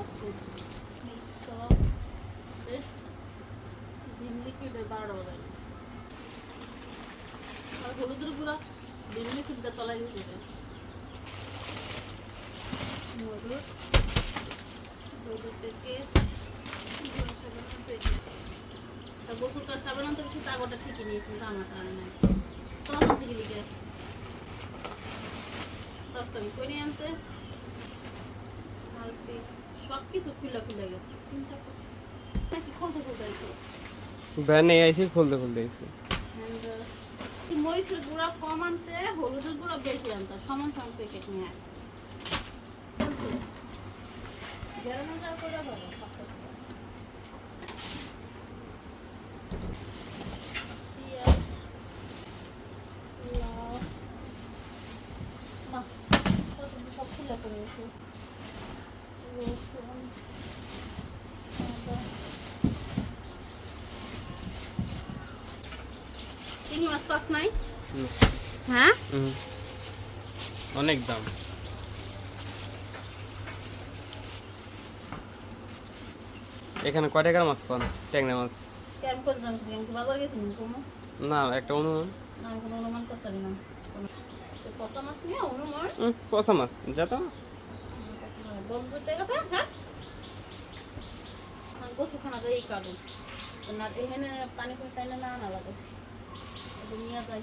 আসছে মিক্স ডিম লিকুইডের বারো বাজার আর হলুদের গুঁড়া ডিম লিকুইডটা তলায় দেবে। মধুর দুধের থেকে গোসলটা আনতে কিছু তাগরটা ঠিকই নিয়ে কিন্তু আমার কারণে নাই। তোমার কাছে গেলি কে দশটামি করে আনতে। মালপি সব কিছু খুলে খুলে গেছে। চিন্তা করছি। নাকি খুলতে খুলতে আছে ভ্যানে আইসি খুলতে খুলতে আইসি মরিচের গুঁড়া কম আনতে হলুদের গুঁড়া বেশি আনতে সমান সমান প্যাকেট নিয়ে আয়। গরম যাওয়া করে ভালো পেঁয়াজ লাউ বাহ সব খুলে করে রেখে রসুন আদা চিংড়ি মাছ পাস নাই হ্যাঁ হুম। অনেক দাম। এখানে কয় টাকার মাছ পান? ট্যাংরা মাছ। না একটা অনুমান। না আমি কোনো অনুমান করতে পারি না। কোনো- মাছ নিয়ে অনুমান? হুম, পচা মাছ যাতা মাছ। হ্যাঁ? এখানে পানি না আনা লাগে। নিয়ে যাই।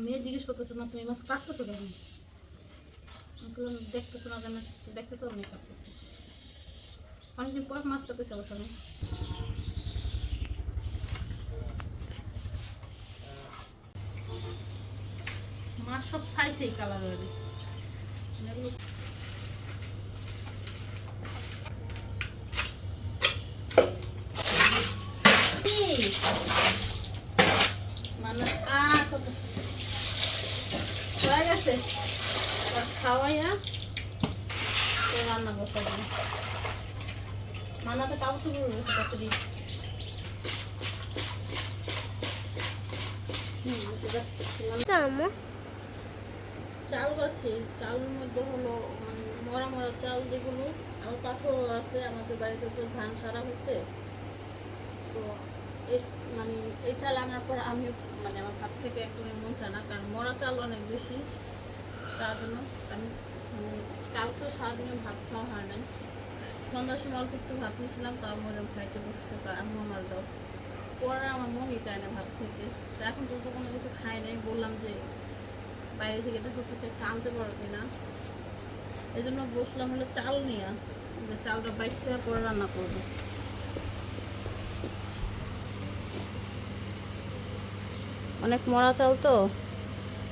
মেয়ে জিজ্ঞেস করতেছে না তুমি মাছ কাটতেছো কেন? আমি বললাম, দেখতেছো না কেন? দেখতেছো আমি কাটতেছি অনেকদিন পর মাছ কাটতেছে অবশ্য আমি মাছ সব সাইজ এই কালার হয়ে গেছে এগুলো এই, মানে আ কত হয়ে গেছে এবার খাওয়াইয়া তো রান্না করতে হবে। মানাতে কাপড় চুপড় রয়েছে চাল আছে চালের মধ্যে হলো মানে মরা মরা চাল যেগুলো আমার পাথর আছে আমাদের বাড়িতে তো ধান সারা হয়েছে। তো এই মানে এই চাল আনার পর আমি মানে আমার ভাত থেকে একদমই মন চায় না কারণ মরা চাল অনেক বেশি। তার জন্য আমি মানে কালকে সারাদিনে ভাত খাওয়া হয় নাই। সন্ধ্যার সময় অল্প একটু ভাত নিয়েছিলাম তার মধ্যে খাইতে বসছে তা আমি আমার দাও পরে আমার মনই চায় না ভাত খেতে তো এখন তো কোনো কিছু খাই নাই, বললাম যে বাইরে থেকে কিছু একটা আনতে পারো কিনা। এই জন্য বসলাম হলো চাল নিয়ে। যে চালটা বাইসে পরে রান্না করব। অনেক মরা চাল তো?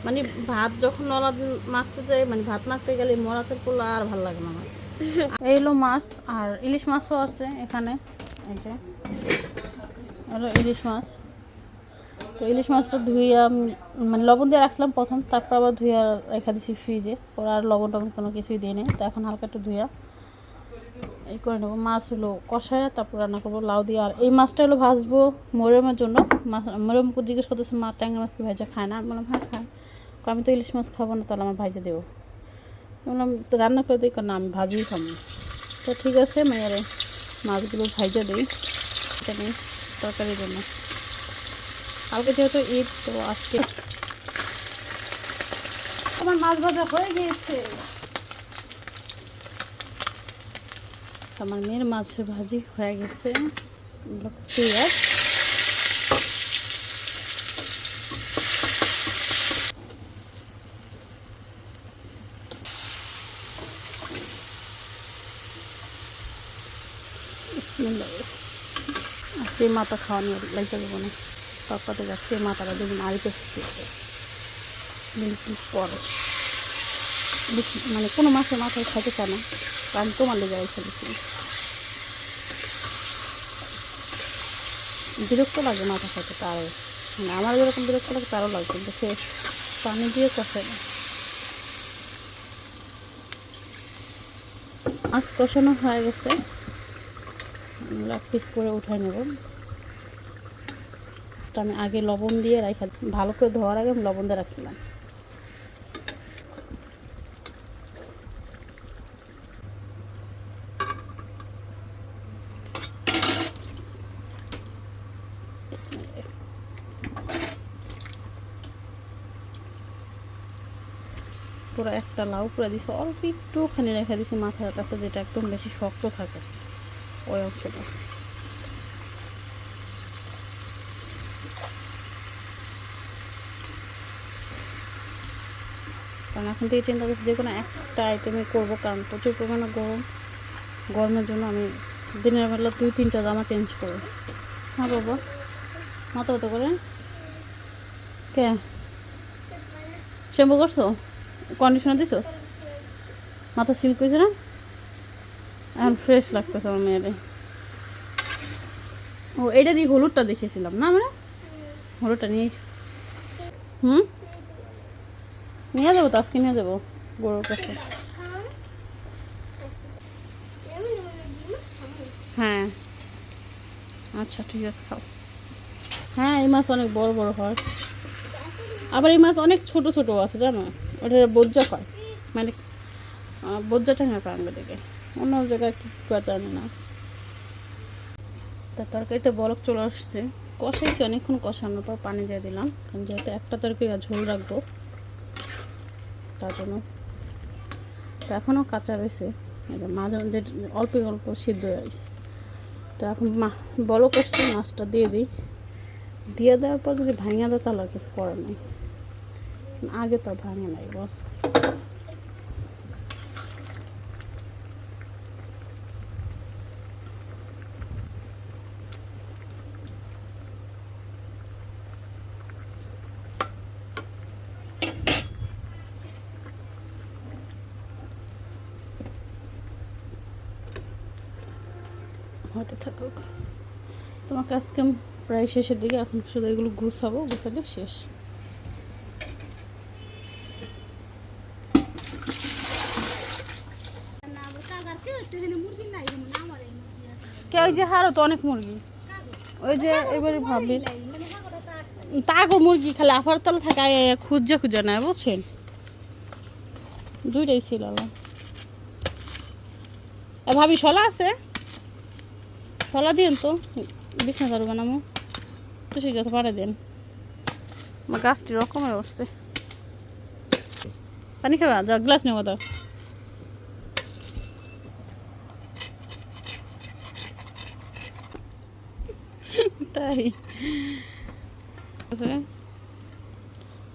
মানে ভাত যখন নলা মাখতে যাই মানে ভাত মাখতে গেলে মরা চাল করলে আর ভালো লাগে না আমার। এই হলো মাছ আর ইলিশ মাছও আছে এখানে, এই যে। হলো ইলিশ মাছ। তো ইলিশ মাছটা ধুইয়া মানে লবণ দিয়ে রাখছিলাম প্রথম, তারপর আবার ধুইয়া রেখে দিছি ফ্রিজে। পরে আর লবণ টবণ কোনো কিছুই দিই তো এখন হালকা একটু ধুইয়া এই করে নেব। মাছ হলো কষায়, তারপর রান্না করব লাউ দিয়ে। আর এই মাছটা হলো ভাজবো মরিয়মের জন্য। মাছ মরিয়মকে জিজ্ঞেস করতেছে, মা ট্যাংরা মাছ কি ভাজা খায় না? আমি বললাম হ্যাঁ খায়। আমি তো ইলিশ মাছ খাব না, তাহলে আমার ভাইজা দেবো। বললাম, তো রান্না করে দিই না, আমি ভাজিই খাব তো ঠিক আছে মেয়েরে মাছগুলো ভাইজা দিই, এটা তরকারির জন্য। কালকে যেহেতু ঈদ, তো আজকে আমার মাছ ভাজা হয়ে গিয়েছে। আমার মেয়ের মাছের ভাজি হয়ে গেছে। পেঁয়াজ আজকে মাথা খাওয়ানো লাগতে দেবো না। তরকাতে যাচ্ছে মাথাটা দেখুন আড়িতে দিন পরে মানে কোনো মাসে মাথায় খাইতে চায় না কারণ তোমার লেগে রেখে দিচ্ছি বিরক্ত লাগে মাথা খাইতে তারও। মানে আমার যেরকম বিরক্ত লাগে, তারও লাগে, কিন্তু সে পানি দিয়ে কষে না। মাছ কষানো হয়ে গেছে। এক পিস করে উঠাই নেব। তো আমি আগে লবণ দিয়ে রাখা ভালো করে ধোয়ার আগে আমি লবণ দিয়ে রাখছিলাম। পুরো একটা লাউ পুরো দিছি, অল্প একটুখানি রেখে দিছি, মাথার কাছে যেটা একদম বেশি শক্ত থাকে। ওই অংশটা কারণ এখন থেকে চিন্তা করছি যে কোনো একটা আইটেমে করব, কারণ প্রচুর পরিমাণে গরম। গরমের জন্য আমি দিনের বেলা দুই, তিনটা জামা চেঞ্জ করব। হ্যাঁ বাবা। মাথা মতো করে? কে? শ্যাম্পু করছ? কন্ডিশনার দিছো? মাথা সিল্ক হয়েছে না? এখন ফ্রেশ লাগতেছে আমার মেয়েরে। ও এটা দিয়ে হলুদটা দেখেছিলাম না আমরা? হলুদটা নিয়ে হুম? নিয়ে যাব তো আজকে নিয়ে যাব গরুর কাছে। হ্যাঁ। আচ্ছা ঠিক আছে খাও। হ্যাঁ এই মাছ অনেক বড় বড় হয়। আবার এই মাছ অনেক ছোট ছোট আছে জানো? ওটা বজ্জা হয়। মানে আহ, হ্যাঁ কারণে দেখে অন্য জায়গায় কি করে জানি না। তা তরকারিতে বরফ চলে আসছে। কষাইছি অনেকক্ষণ কষানোর পর পানি দিয়ে দিলাম। কারণ যেহেতু একটা তরকারি ঝোল রাখব, তার জন্য। তো এখনও কাঁচা রয়েছে। মাঝে মাঝে অল্প অল্প সিদ্ধ হয়ে গেছে। তো এখন মা বড় করছি মাছটা দিয়ে দিই। দিয়ে দেওয়ার পর যদি ভাঙা দেয় তাহলে আর কিছু করার নেই। আগে তো ভাঙে নাই বল। হতে থাকুক তোমাকে আজকে প্রায় শেষের দিকে এখন শুধু এগুলো গুছাবো, গুছালে শেষ। কে ওই যে হারো তো অনেক মুরগি? ওই যে এবারে ভাবি। তাগো মুরগি খালি আফার তলা থাকে খুঁজে খুঁজে নেয়, বুঝছেন? দুইটাই ছিল। ভাবি শলা আছে? শলা দিন তো, বিছনা চারু বানামো। তো ঠিক আছে পারে দেন। আমার গাছটি রকমের উঠছে। পানি খাবা? যা গ্লাস নেব দাও। তাই।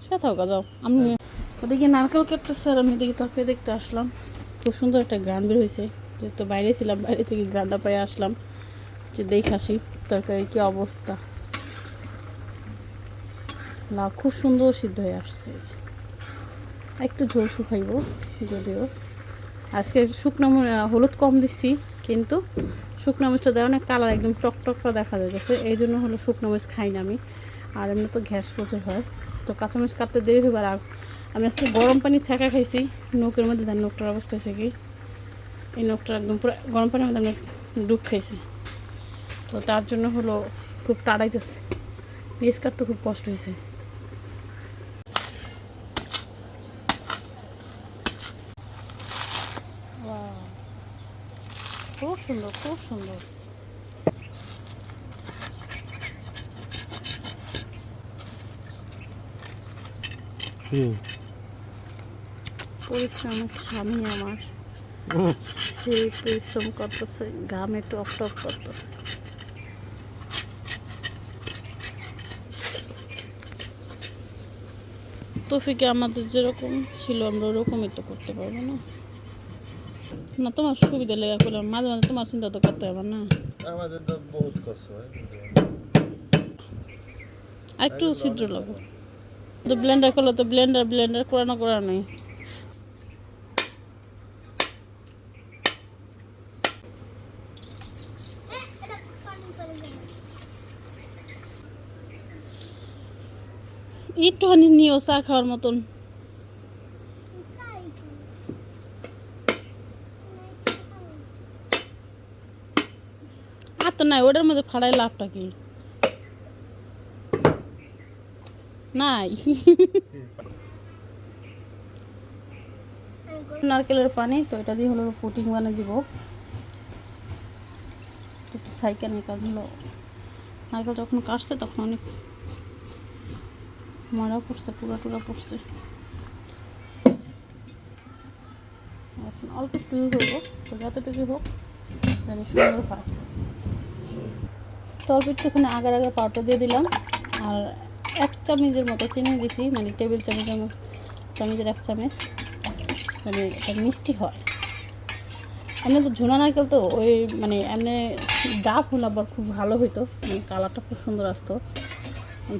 সাথে হোক যাও। আমি ওদিকে নারকেল কাটতেছে আর আমি এদিকে তরকারি দেখতে আসলাম। খুব সুন্দর একটা গ্রান বের হয়েছে। যেহেতু বাইরে ছিলাম, বাইরে থেকে গ্রানটা পাই আসলাম। যে দেখে আসি তরকারির কি অবস্থা? না, খুব সুন্দর সিদ্ধ হয়ে আসছে। একটু ঝোল শুকাইব যদিও। আজকে শুকনো হলুদ কম দিচ্ছি কিন্তু শুকনো মরিচটা দেওয়া অনেক কালার একদম টক টকটা দেখা যাচ্ছে এই জন্য হলো শুকনো মরিচ খাই না আমি। আর এমনি তো গ্যাস প্রচুর হয়। তো কাঁচামরিচ কাটতে দেরি হবে আর আমি আজকে গরম পানি ছেঁকা খাইছি নৌকের মধ্যে দেন নৌকটার অবস্থা হয়েছে এই নৌকটা একদম পুরো গরম পানির মধ্যে আমি ডুব খাইছি। তো তার জন্য হলো খুব টাড়াইতেছে পিস কাটতে খুব কষ্ট হয়েছে। খুব সুন্দর খুব সুন্দর। পরিশ্রমিক স্বামী আমার। সেই পরিশ্রম করতেছে ঘামে টক টক করতেছে। তফিকে আমাদের যেরকম ছিল আমরা ওরকমই তো করতে পারব না। না তোমার সুবিধা লেগে করলাম মাঝে মাঝে তোমার চিন্তা তো করতে হবে না। আমাদের তো বহুত কষ্ট হয় আর একটু ছিদ্র লাগবে। তো ব্লেন্ডার করলে তো ব্লেন্ডার ব্লেন্ডার করানো করা একটুখানি নিও চা খাওয়ার মতন। আর তো নাই, ওটার মধ্যে ফাড়াই লাভটা কি? নাই। নারকেলের পানি, তো এটা দিয়ে হলো পুটিং বানিয়ে দিব। একটু সাইকেল কারণ হলো নারকেল যখন কাটছে তখন অনেক মরা পড়ছে, টুরা টুরা পড়ছে। এখন অল্প একটু হইব তো যতটুকু হোক জানি সুন্দর হয়। তো অল্প একটুখানি আগার আগে পাউডার দিয়ে দিলাম, আর এক চামচের মতো চিনি দিছি মানে টেবিল চামচের মতো, চামচের এক চামচ মানে এটা মিষ্টি হয়। এমনি তো ঝুনা নারকেল তো ওই মানে এমনি ডাব হলে আবার খুব ভালো হইতো মানে কালারটা খুব সুন্দর আসতো।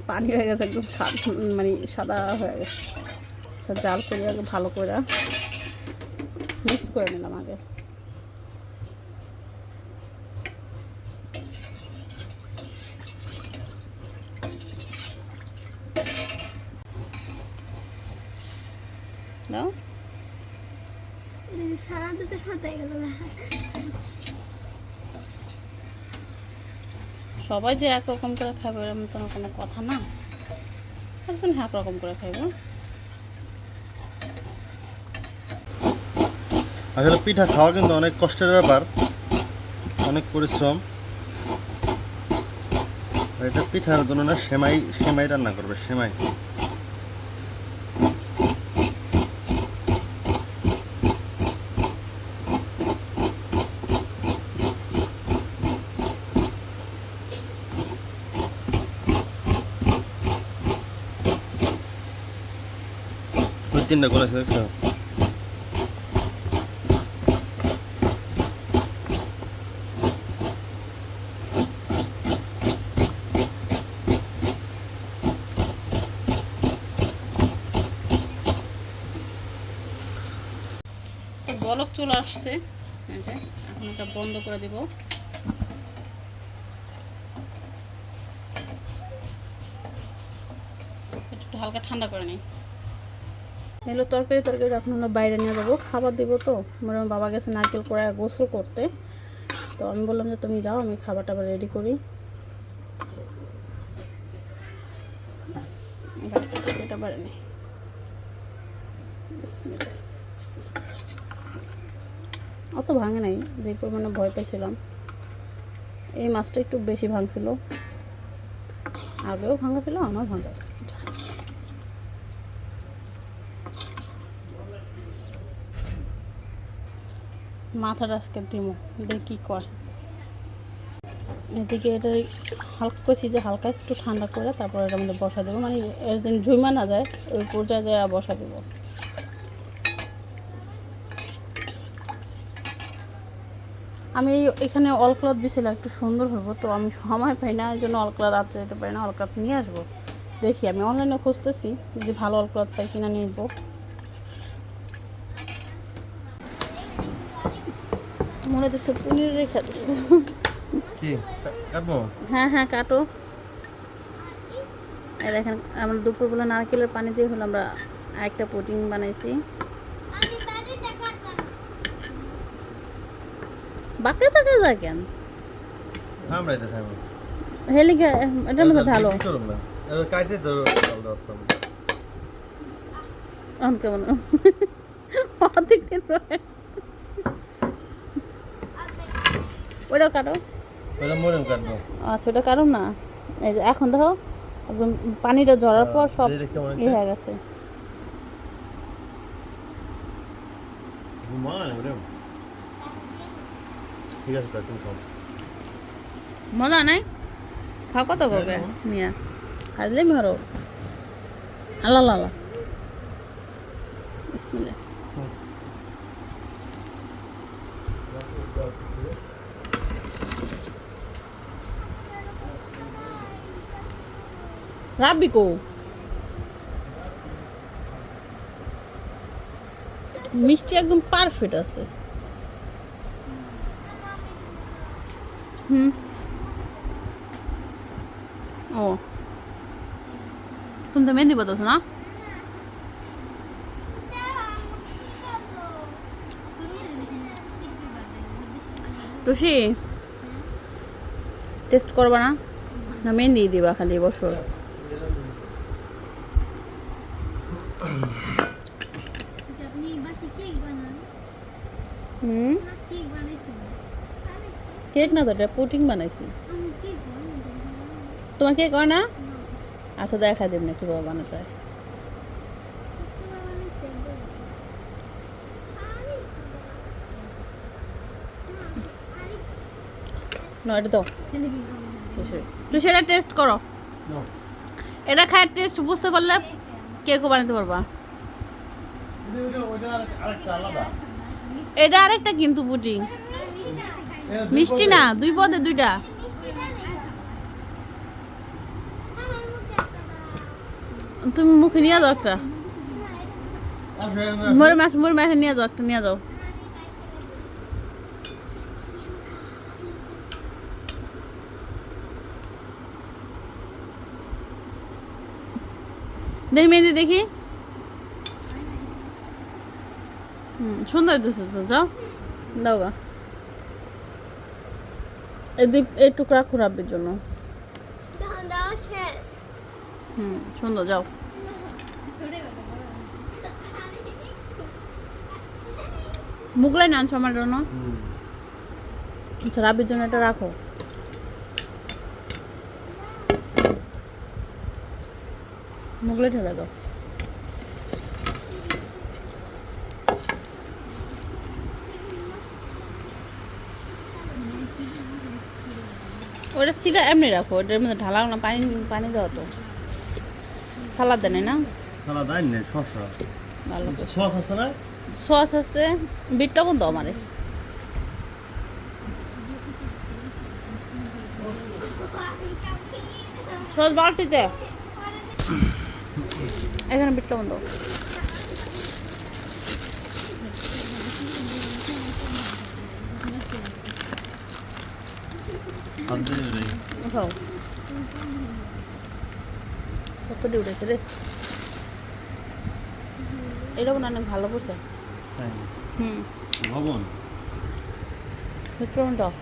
পানি হয়ে গেছে, একদম মানে সাদা হয়ে গেছে। আচ্ছা জাল করে আগে ভালো করে মিক্স করে নিলাম আগে। সারা মতো গেল সবাই যে একরকম করে খাবে এরকম তো কোনো কথা না। একজন এক রকম করে খাইব। আসলে পিঠা খাওয়া কিন্তু অনেক কষ্টের ব্যাপার, অনেক পরিশ্রম। এটা পিঠার জন্য না সেমাই সেমাই রান্না করবে, সেমাই। তিনটা করেছে দেখছ? তো বলক চলে আসছে। এখন এটা বন্ধ করে দিব। একটু হালকা ঠান্ডা করে নিই। এগুলো তরকারি তরকারি এখন হলো বাইরে নিয়ে যাব। খাবার দিব তো। আমার বাবা গেছে নারকেল করে গোসল করতে। তো আমি বললাম যে, তুমি যাও, আমি খাবার টাবার রেডি করি। অত ভাঙে নাই, যে পরিমাণে ভয় পেয়েছিলাম এই মাছটা একটু বেশি ভাঙছিল। আগেও ভাঙা ছিল আমার ভাঙা আছে। মাথাটা আজকে দিমু দেখি কয়। এদিকে এটা হালকা কষি যে হালকা একটু ঠান্ডা করে তারপর এটার মধ্যে বসা দেবো। মানে দিন ঝুমা না যায়, ওই পর্যায়ে যায় বসা দেবো। আমি এখানে অলক্লাত দিয়েছিলাম একটু সুন্দর হব তো আমি সময় পাই না, এই জন্য অলক্লাত আনতে যেতে পারি না অলক্লাত নিয়ে আসব। দেখি, আমি অনলাইনে খুঁজতেছি, যদি ভালো অলক্লাত পাই কিনা নিয়ে নেব মনে দিচ্ছে পনির রেখে দিচ্ছে কি? কাটবো? হ্যাঁ হ্যাঁ কাটো। এই দেখেন আমরা দুপুরবেলা নারকেলের পানি দিয়ে হলো আমরা একটা পুডিং বানাইছি। বাঁকা যায় কেন? আমরাই তো খাইবো। হেলিকে এটার মধ্যে ঢালো কাটে কেমন? অর্ধেক কাটো ওটা মরিম কাটবো আচ্ছা ওটা কাটো না? এই যে এখন দেখো একদম পানিটা ঝরার পর সব ই হয়ে গেছে। ঠিক আছে তুমি খাও। মজা নাই? খাও কত করবে মিয়া? খাইলে মেরো আল্লাহ আল্লাহ। বিসমিল্লাহ। রাব্বি কো? মিষ্টি একদম পারফেক্ট আছে। হুম। ও। তুমি তো মেহেন্দি বাতাস না? টুসি টেস্ট করবা না? না মেহেন্দি দিবা খালি বসো আপনি বাসে কেক বানান হুম কেক বানাইছেন কেক না তো? এটা পুটিং বানাইছি। তোমার কেক হয় না? আচ্ছা দেখা দেব না কীভাবে বানাতে? হয় তুই সেটা টেস্ট করো। এটা খায় টেস্ট বুঝতে পারলে কেকও বানাতে পারবা। এটা আরেকটা কিন্তু পুটিং মিষ্টি না, দুই পদে দুইটা। তুমি মুখে নিয়ে যাও একটা। মরে মাছ মরে মাছ নিয়ে যাও একটা, নিয়ে যাও। দেখি মেহেন্দি, দেখি। হুম, সুন্দর দিচ্ছে তো, যাও। দাও গা। এই দুই, এই টুকরা খুরাবের জন্য। হুম সুন্দর যাও। মুগলাই না আনছো আমার জন্য? আচ্ছা রাবির জন্য এটা রাখো। মুগলাই ঠেলে দাও। ওটা সিগা এমনি রাখো ওটার মধ্যে ঢালাও না পানি পানি দাও তো। সালাদ দেনে না? খালা দেয় না শসা ভালো সস আছে না? সস আছে বিটটা কোন দাও আমারে? সস বালতিতে। এখানে বিটটা বন্ধ হাত দিয়ে রে উঠাও কত দিয়ে উঠেছে রে এটা মনে হয় অনেক ভালো করছে তাই হুম ভবন পেট্রোল দাও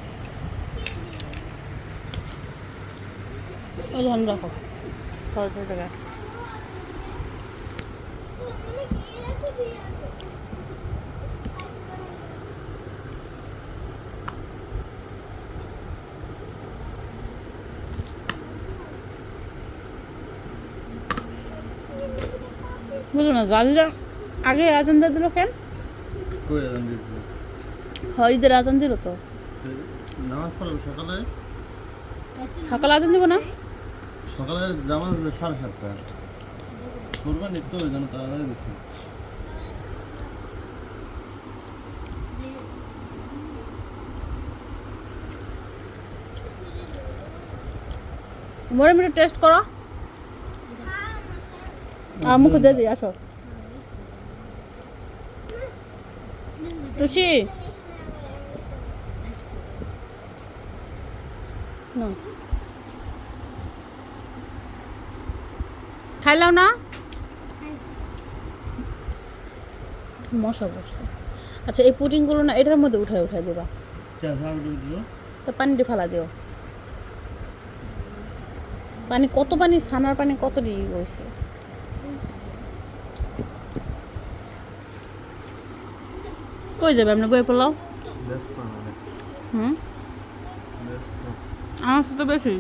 ওই ধান রাখো ছয় ছয় বুঝলো না আগে আজান দিয়ে দিল কেন? ঈদের আজান দিল তো। সকালে? সকালে আজান দিব না? সকালে জামা সাড়ে সাতটা। কোরবানি তো ওই জন্য তাড়াতাড়ি দিচ্ছে টেস্ট করো। আর মুখে দিয়ে দিই আসো টুসি না। খাইলাও না মশা বসছে আচ্ছা এই পুডিংগুলো না এটার মধ্যে উঠায় উঠায় দেবা তো পানিটি ফালা দিও পানি কত পানি ছানার পানি কত দিয়ে হয়েছে কই যাবে? আপনি বই পোলাও হুম? আমার সাথে বেশি।